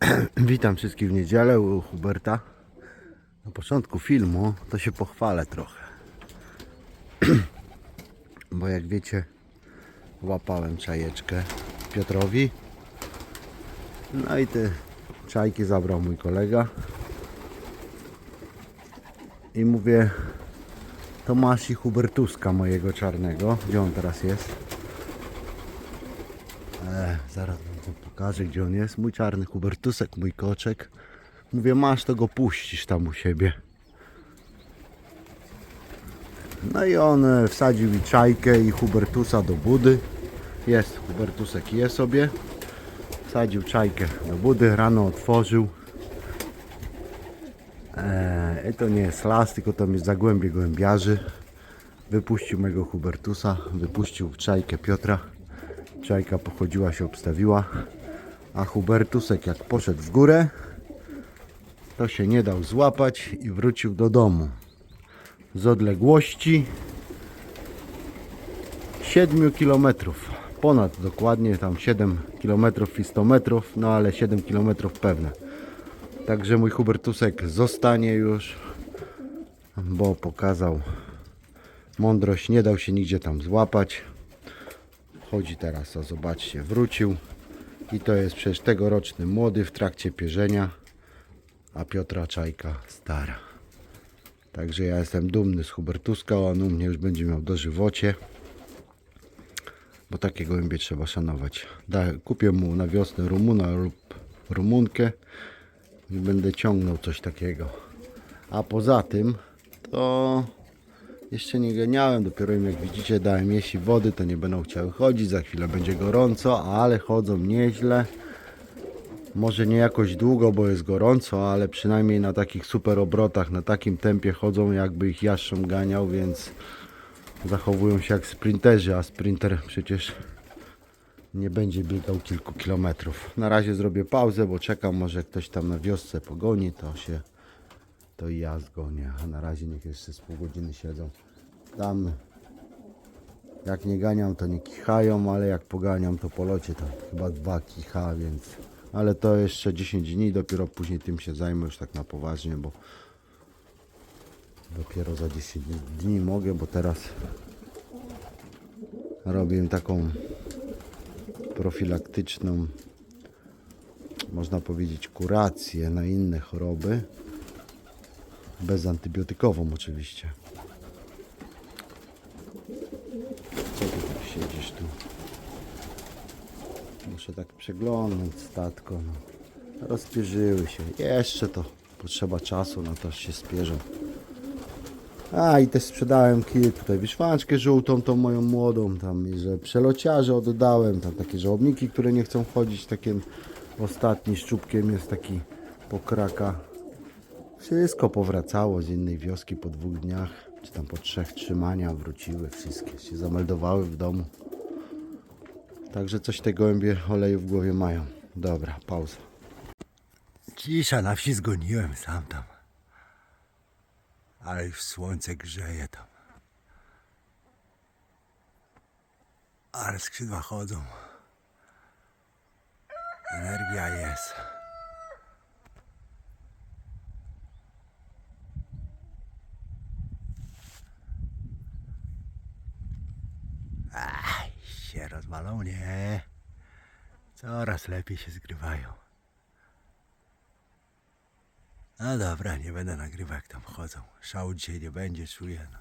Witam wszystkich w niedzielę u Huberta. Na początku filmu to się pochwalę trochę. Bo jak wiecie, łapałem czajeczkę Piotrowi. No i te czajki zabrał mój kolega. I mówię, to masz i Hubertuska mojego czarnego. Gdzie on teraz jest? E, zaraz wam to pokażę, gdzie on jest. Mój czarny Hubertusek, mój koczek. Mówię, masz, to go puścisz tam u siebie. No i on e, wsadził i czajkę i Hubertusa do budy. Jest, Hubertusek je sobie. Wsadził czajkę do budy, rano otworzył. Eee, to nie jest las, tylko tam jest zagłębie głębiarzy. Wypuścił mego Hubertusa, wypuścił czajkę Piotra. Czajka pochodziła się, obstawiła. A Hubertusek jak poszedł w górę, to się nie dał złapać i wrócił do domu. Z odległości 7 km. Ponad dokładnie, tam 7 km i 100 metrów, no ale 7 km pewne. Także mój Hubertusek zostanie już, bo pokazał mądrość, nie dał się nigdzie tam złapać. Chodzi teraz, o zobaczcie, wrócił. I to jest przecież tegoroczny młody w trakcie pierzenia, a Piotra Czajka stara. Także ja jestem dumny z Hubertuska, on u mnie już będzie miał dożywocie. Bo takie gołębie trzeba szanować. Da, kupię mu na wiosnę Rumuna lub Rumunkę i będę ciągnął coś takiego. A poza tym to jeszcze nie ganiałem, dopiero im jak widzicie dałem jeśli wody, to nie będą chciały chodzić, za chwilę będzie gorąco, ale chodzą nieźle. Może nie jakoś długo, bo jest gorąco, ale przynajmniej na takich super obrotach, na takim tempie chodzą, jakby ich jaszczą ganiał, więc zachowują się jak sprinterzy, a sprinter przecież nie będzie biegał kilku kilometrów. Na razie zrobię pauzę, bo czekam, może ktoś tam na wiosce pogoni, to się to i ja zgonię. A na razie niech jeszcze z pół godziny siedzą. Tam jak nie ganiam, to nie kichają, ale jak poganiam, to po locie to chyba dwa kicha, więc... Ale to jeszcze 10 dni, dopiero później tym się zajmę już tak na poważnie, bo dopiero za 10 dni mogę, bo teraz robię taką profilaktyczną, można powiedzieć, kurację na inne choroby. Bezantybiotykową oczywiście. Co ty tak siedzisz tu? Muszę tak przeglądnąć statko. No. Rozpierzyły się. Jeszcze to potrzeba czasu na to, aż się spierzą. A i też sprzedałem kij tutaj wyszwanczkę żółtą, tą moją młodą, tam i że przelociarze oddałem, tam takie żałobniki, które nie chcą chodzić, takie ostatni szczupkiem jest taki pokraka. Wszystko powracało z innej wioski po dwóch dniach, czy tam po trzech trzymania wróciły wszystkie, się zameldowały w domu. Także coś te gołębie oleju w głowie mają. Dobra, pauza. Cisza, na wsi zgoniłem sam tam. Ale już słońce grzeje tam. Ale skrzydła chodzą. Energia jest. Się rozwalą, nie. Coraz lepiej się zgrywają. No dobra, nie będę nagrywał jak tam chodzą. Szału dzisiaj nie będzie, czuję. No.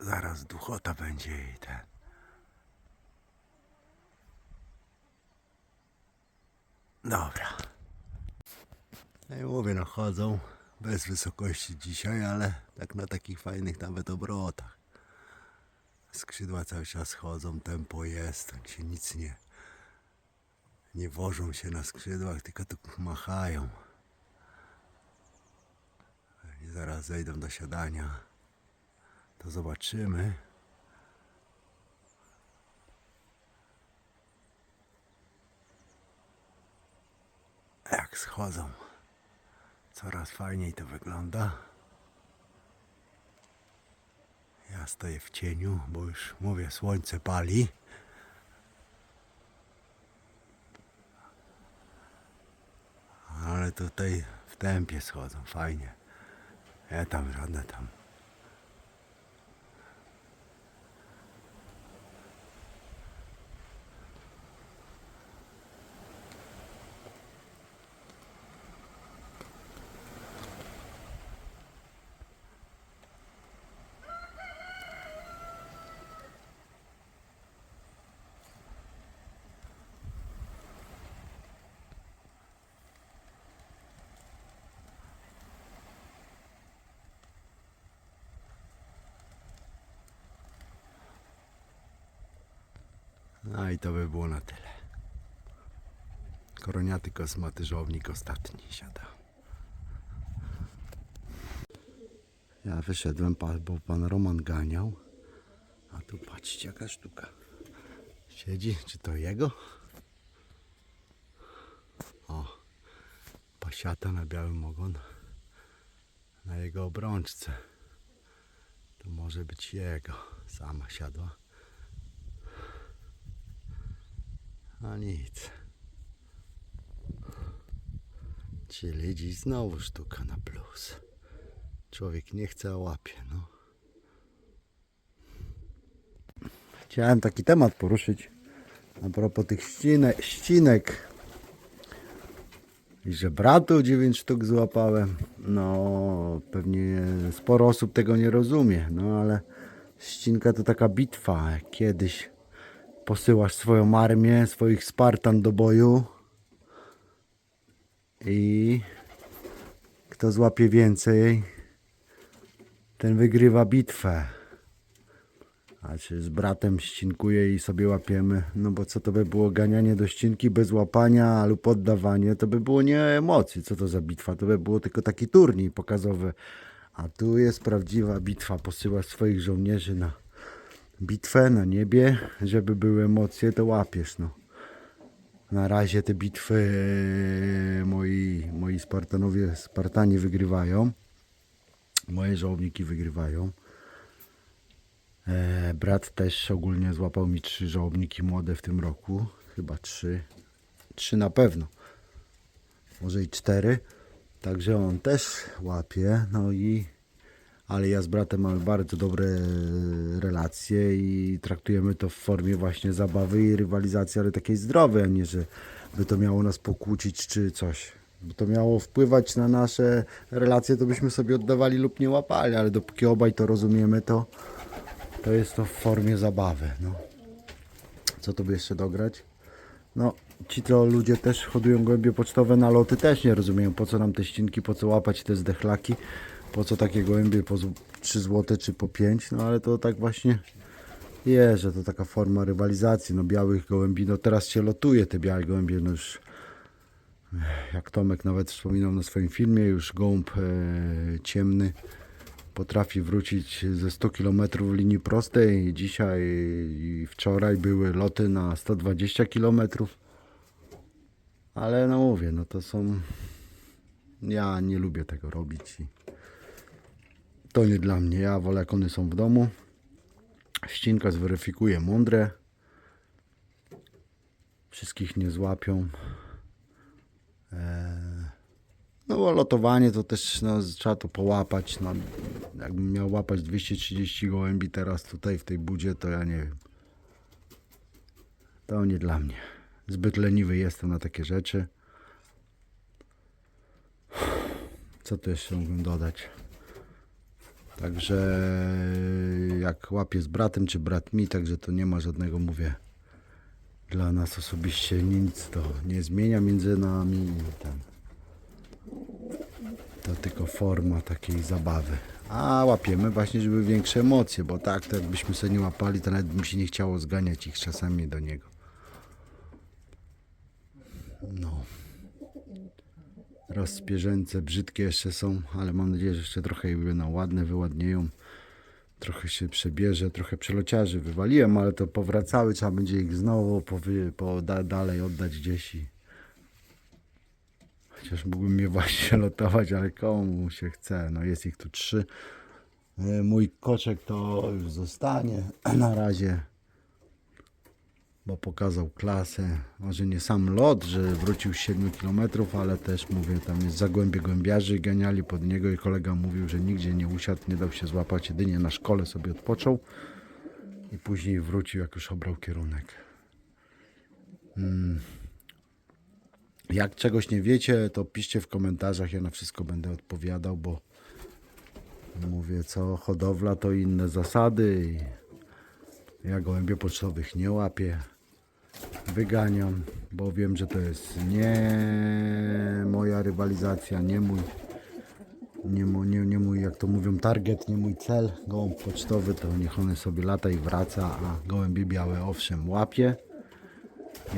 Zaraz duchota będzie i ten. Dobra. No i mówię, no chodzą bez wysokości dzisiaj, ale tak na takich fajnych nawet obrotach. Skrzydła cały czas chodzą, tempo jest, tak się nic nie, nie wożą się na skrzydłach, tylko tu machają. I zaraz zejdą do siadania. To zobaczymy. Jak schodzą. Coraz fajniej to wygląda. Ja stoję w cieniu, bo już mówię, słońce pali. Ale tutaj w tempie schodzą, fajnie. Ja tam żadne tam No i to by było na tyle. Koroniaty kosmatyżownik ostatni siada. Ja wyszedłem, bo pan Roman ganiał. A tu patrzcie jaka sztuka. Siedzi, czy to jego? O, pasiata na białym ogon. Na jego obrączce. To może być jego. Sama siadła. A nic. Czyli dziś znowu sztuka na plus. Człowiek nie chce, a łapie, no. Chciałem taki temat poruszyć a propos tych ścinek, ścinek. I że bratu 9 sztuk złapałem. No, pewnie sporo osób tego nie rozumie, no ale ścinka to taka bitwa. Kiedyś posyłasz swoją armię, swoich Spartan do boju i kto złapie więcej, ten wygrywa bitwę. A czy z bratem ścinkuje i sobie łapiemy, no bo co to by było ganianie do ścinki bez łapania lub oddawanie, to by było nie emocji, co to za bitwa, to by było tylko taki turniej pokazowy. A tu jest prawdziwa bitwa, posyłasz swoich żołnierzy na bitwę na niebie, żeby były emocje, to łapiesz, no. Na razie te bitwy e, moi, moi Spartanowie, Spartanie wygrywają. Moje żołniki wygrywają. E, brat też ogólnie złapał mi trzy żołniki młode w tym roku. Chyba trzy. Trzy na pewno. Może i cztery. Także on też łapie. No i ale ja z bratem mamy bardzo dobre relacje i traktujemy to w formie właśnie zabawy i rywalizacji, ale takiej zdrowej, a nie, że by to miało nas pokłócić czy coś. By to miało wpływać na nasze relacje, to byśmy sobie oddawali lub nie łapali, ale dopóki obaj to rozumiemy, to, to jest to w formie zabawy. No. Co tu by jeszcze dograć? No, ci to ludzie też hodują gołębie pocztowe na loty, też nie rozumieją po co nam te ścinki, po co łapać te zdechlaki, po co takie gołębie po z- 3 zł czy po 5, no ale to tak właśnie jest, że to taka forma rywalizacji, no białych gołębi, no teraz się lotuje te białe gołębie, no już jak Tomek nawet wspominał na swoim filmie, już gołąb e, ciemny potrafi wrócić ze 100 km linii prostej. Dzisiaj i wczoraj były loty na 120 km. Ale no mówię, no to są. Ja nie lubię tego robić. I to nie dla mnie. Ja wolę, jak one są w domu. Ścinka zweryfikuje mądre. Wszystkich nie złapią. No bo lotowanie to też no, trzeba to połapać. No, jakbym miał łapać 230 gołębi teraz tutaj w tej budzie, to ja nie wiem. To nie dla mnie. Zbyt leniwy jestem na takie rzeczy. Co tu jeszcze mógłbym dodać? Także jak łapię z bratem, czy brat mi, także to nie ma żadnego, mówię, dla nas osobiście nic to nie zmienia między nami ten. To tylko forma takiej zabawy. A łapiemy właśnie, żeby większe emocje, bo tak, to jakbyśmy sobie nie łapali, to nawet by mi się nie chciało zganiać ich czasami do niego. No. Rozpierzęce, brzydkie jeszcze są, ale mam nadzieję, że jeszcze trochę je będą ładne, wyładnieją. Trochę się przebierze, trochę przelociarzy wywaliłem, ale to powracały, trzeba będzie ich znowu powy, po, da, dalej oddać gdzieś i Chociaż mógłbym je właśnie lotować, ale komu się chce. No jest ich tu trzy. E, Mój koczek to już zostanie na razie. Bo pokazał klasę. Może nie sam lot, że wrócił z 7 km, ale też mówię, tam jest zagłębie głębiarzy, geniali pod niego i kolega mówił, że nigdzie nie usiadł, nie dał się złapać, jedynie na szkole sobie odpoczął i później wrócił, jak już obrał kierunek. Mm. Jak czegoś nie wiecie, to piszcie w komentarzach, ja na wszystko będę odpowiadał, bo mówię, co hodowla to inne zasady. i Ja gołębie pocztowych nie łapię, wyganiam, bo wiem, że to jest nie moja rywalizacja, nie mój, nie, nie, nie mój, jak to mówią, target, nie mój cel. Gołąb pocztowy to niech one sobie lata i wraca, a gołębie białe owszem łapie.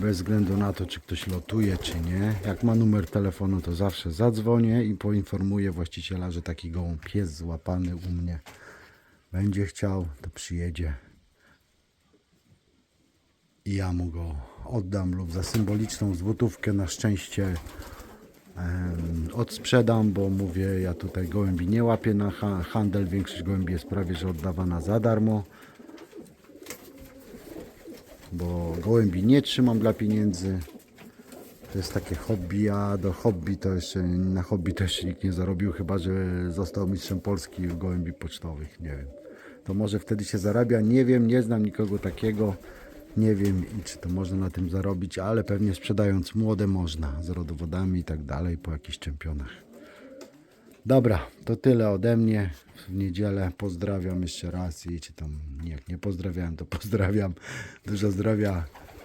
Bez względu na to, czy ktoś lotuje, czy nie, jak ma numer telefonu, to zawsze zadzwonię i poinformuję właściciela, że taki gołąb jest złapany u mnie. Będzie chciał, to przyjedzie i ja mu go oddam lub za symboliczną złotówkę na szczęście odsprzedam, bo mówię, ja tutaj gołębi nie łapię na ha- handel, większość gołębi jest prawie, że oddawana za darmo bo gołębi nie trzymam dla pieniędzy. To jest takie hobby, a do hobby to jeszcze, na hobby to jeszcze nikt nie zarobił, chyba że został mistrzem Polski w gołębi pocztowych, nie wiem. To może wtedy się zarabia, nie wiem, nie znam nikogo takiego, nie wiem czy to można na tym zarobić, ale pewnie sprzedając młode można, z rodowodami i tak dalej, po jakichś czempionach. Dobra, to tyle ode mnie w niedzielę. Pozdrawiam jeszcze raz i czy tam jak nie pozdrawiałem, to pozdrawiam. Dużo zdrowia.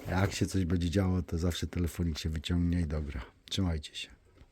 Jak się coś będzie działo, to zawsze telefonik się wyciągnie i dobra. Trzymajcie się.